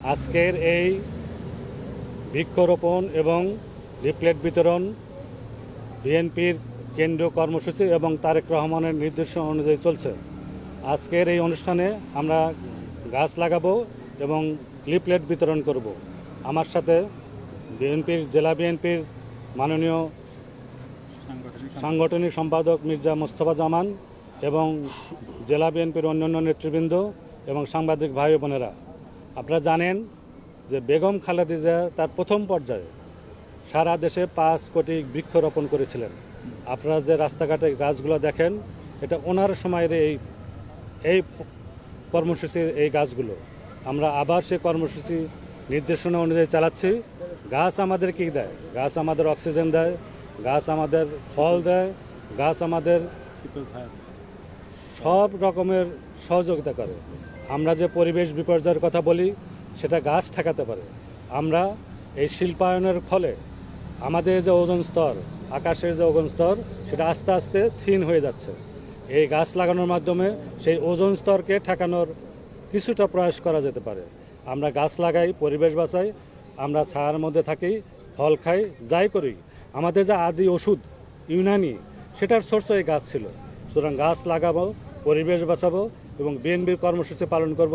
আজকের এই বৃক্ষরোপণ এবং লিফলেট বিতরণ বিএনপির কেন্দ্রীয় কর্মসূচি এবং তারেক রহমানের নির্দেশ অনুযায়ী চলছে। আজকের এই অনুষ্ঠানে আমরা গাছ লাগাবো এবং লিফলেট বিতরণ করব। আমার সাথে বিএনপির, জেলা বিএনপির মাননীয় সাংগঠনিক সম্পাদক মির্জা মোস্তফা জামান এবং জেলা বিএনপির অন্যান্য নেতৃবৃন্দ এবং সাংবাদিক ভাই বোনেরা। আপনারা জানেন যে বেগম খালেদা জিয়া তার প্রথম পর্যায়ে সারা দেশে পাঁচ কোটি বৃক্ষরোপণ করেছিলেন। আপনারা যে রাস্তাঘাটে গাছগুলো দেখেন, এটা ওনার সময়ের এই এই কর্মসূচির এই গাছগুলো। আমরা আবার সেই কর্মসূচি নির্দেশনা অনুযায়ী চালাচ্ছি। গাছ আমাদের কী দেয়? গাছ আমাদের অক্সিজেন দেয়, গাছ আমাদের ফল দেয়, গাছ আমাদের সব রকমের সহযোগিতা করে। আমরা যে পরিবেশ বিপর্যয়ের কথা বলি, সেটা গাছ ঠেকাতে পারে। আমরা এই শিল্পায়নের ফলে আমাদের যে ওজন স্তর, আকাশের যে ওজন স্তর, সেটা আস্তে আস্তে থিন হয়ে যাচ্ছে। এই গাছ লাগানোর মাধ্যমে সেই ওজন স্তরকে ঠেকানোর কিছুটা প্রয়াস করা যেতে পারে। আমরা গাছ লাগাই, পরিবেশ বাঁচাই, আমরা ছায়ার মধ্যে থাকি, ফল খাই, যাই করি। আমাদের যে আদি ওষুধ, ইউনানি, সেটার সোর্স এই গাছ ছিল। সুতরাং গাছ লাগাবো পরিবেশ বাঁচাবো এবং বিএনপির কর্মসূচি পালন করব।